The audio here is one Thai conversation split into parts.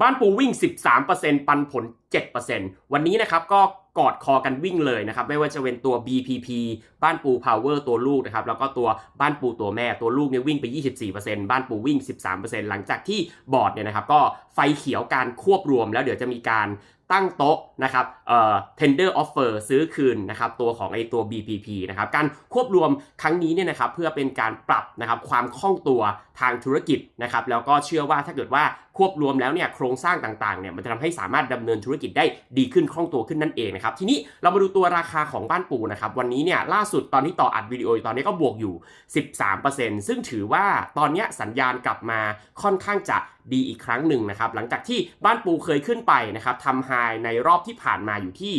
บ้านปูวิ่ง 13%ปันผล 7%วันนี้นะครับก็ กอดคอกันวิ่งเลยนะครับ ไม่ว่าจะเป็นตัว BPP บ้านปู Power ตัวลูกนะครับ แล้วก็ตัวบ้านปูตัวแม่ตัวลูกเนี่ยวิ่งไป 24%บ้านปูวิ่ง 13%หลังจากที่บอร์ดเนี่ยนะครับ ก็ไฟเขียวการควบรวม แล้วเดี๋ยวจะมีการตั้งโต๊ะนะครับเอ่อ tender offer ซื้อคืนนะครับตัวของไอตัว BPP นะครับการควบรวมครั้งนี้เนี่ยนะครับเพื่อเป็นการปรับนะครับความคล่องตัวทางธุรกิจนะครับแล้วก็เชื่อว่าถ้าเกิดว่าควบรวมแล้วเนี่ยโครงสร้างต่างๆเนี่ยมันจะทำให้สามารถดำเนินธุรกิจได้ดีขึ้นคล่องตัวขึ้นนั่นเองนะครับทีนี้เรามาดูตัวราคาของบ้านปูนะครับวันนี้เนี่ยล่าสุดตอนที่ต่ออัดวิดีโอตอนนี้ก็บวกอยู่ 13%ซึ่งถือว่าตอนนี้สัญญาณกลับมาค่อนข้างจะดีอีกครั้งหนึ่งนะครับหลังจากที่บ้านปูเคยขึ้นไปนะครับทำไฮในรอบที่ผ่านมาอยู่ที่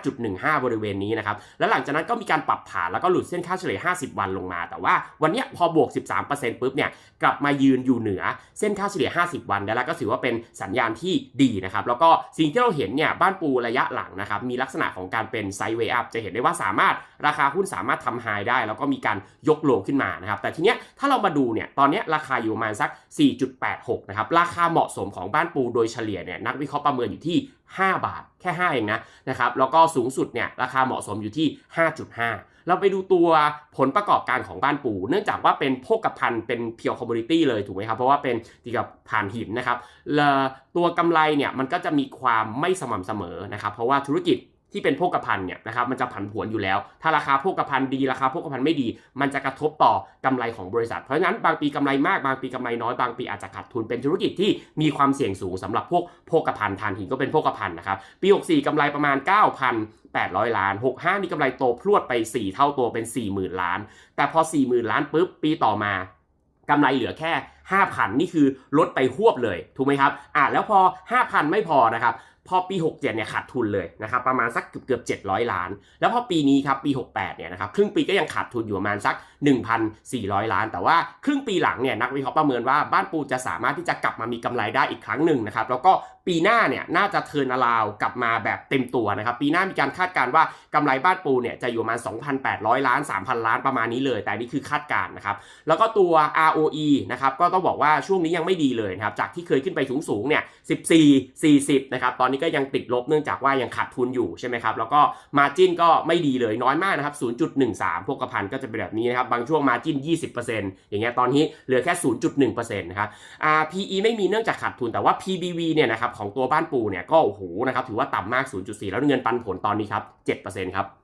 5.15 บริเวณนี้นะครับแล้วหลังจากนั้นก็มีการปรับฐานแล้วก็หลุดเส้นค่าเฉลี่ย 50 วันลงมา แต่ว่าวันนี้พอบวก 13%ปุ๊บเนี่ยกลับมายืนอยู่เหนือเส้นค่าเฉลี่ย 50 วันแล้วก็ถือว่าเป็นสัญญาณที่ดีนะครับแล้วก็สิ่งที่เราเห็นเนี่ยบ้านปูระยะหลังนะครับมีลักษณะของการเป็นไซด์เวย์อัพจะเห็นได้ว่าสามารถราคาหุ้นสามารถทำไฮได้ แล้วก็มีการยกโลขึ้นมานะครับแต่ทีเนี้ยถ้าเรามาดูเนี่ยตอนเนี้ยราคาอยู่ประมาณสัก 4.86 นะครับราคาเหมาะสมของบ้านปูโดยเฉลี่ยเนี่ยนักวิเคราะห์ประเมินอยู่ที่ 5 บาทแค่ 5 เองนะนะครับแล้วก็สูงสุดเนี่ยราคาเหมาะสมอยู่ที่ 5.5 เราไปดูตัวผลประกอบการของบ้านปู เนื่องจากว่าเป็นโภคภัณฑ์เป็นเพียวคอมมูนิตี้เลยถูกไหมครับ เพราะว่าเป็นเกี่ยวกับผ่านหินนะครับแล้วตัวกำไรเนี่ยมันก็จะมีความไม่สม่ำเสมอนะครับเพราะว่าธุรกิจ ที่เป็นโภคภัณฑ์เนี่ยนะครับมันจะผันผวนอยู่แล้ว ถ้าราคาโภคภัณฑ์ดีราคาโภคภัณฑ์ไม่ดี มันจะกระทบต่อกำไรของบริษัท เพราะฉะนั้นบางปีกำไรมากบางปีกำไรน้อยบางปีอาจจะขาดทุนเป็นธุรกิจที่มีความเสี่ยงสูงสำหรับพวกโภคภัณฑ์ทานหินก็เป็นโภคภัณฑ์นะครับปี 64กำไรประมาณ 9,800 ล้าน 65นี่กำไรโตพรวดไป 4 เท่าตัวเป็น 40,000 ล้าน แต่พอ 40,000 ล้านปุ๊บปีต่อมากำไรเหลือแค่5,000 นี่คือลดไปหวบเลยถูกไหมครับอะแล้วพอ 5,000 ไม่พอนะครับพอปี 67 เนี่ยขาดทุนเลยนะครับประมาณสักเกือบเกือบ700 ล้าน แล้วพอปีนี้ครับปี 68 เนี่ยนะครับครึ่งปีก็ยังขาดทุนอยู่ประมาณสัก 1,400 ล้าน แต่ว่าครึ่งปีหลังเนี่ยนักวิเคราะห์ประเมินว่าบ้านปูจะสามารถที่จะกลับมามีกำไรได้อีกครั้งหนึ่งนะครับแล้วก็ปีหน้าเนี่ยน่าจะเทินอลาวกลับมาแบบเต็มตัวนะครับปีหน้ามีการคาดการณ์ว่ากำไรบ้านปูเนี่ยจะอยู่ประมาณ 2,800 ล้าน 3,000 ล้านประมาณนี้เลย แต่นี่คือคาดการณ์นะครับแล้วก็ตัว ROE นะครับก็ต้องบอกว่าช่วงนี้ยังไม่ดีเลยนะครับ จากที่เคยขึ้นไปสูงๆเนี่ย14 40 นะครับ ตอนนี้ก็ยังติดลบเนื่องจากว่ายังขาดทุนอยู่ใช่ไหมครับ แล้วก็มาจิ้นก็ไม่ดีเลยน้อยมากนะครับ 0.13 พวกกระพันก็จะเป็นแบบนี้นะครับ บางช่วงมาจิ้น 20%อย่างเงี้ย ตอนนี้เหลือแค่ 0.1%นะครับอ่า PE ไม่มีเนื่องจากขาดทุน แต่ว่า PBV เนี่ยนะครับของตัวบ้านปูเนี่ยก็โอ้โหนะครับถือว่าต่ำมาก 0.4 แล้วเงินปันผลตอนนี้ครับ7%ครับ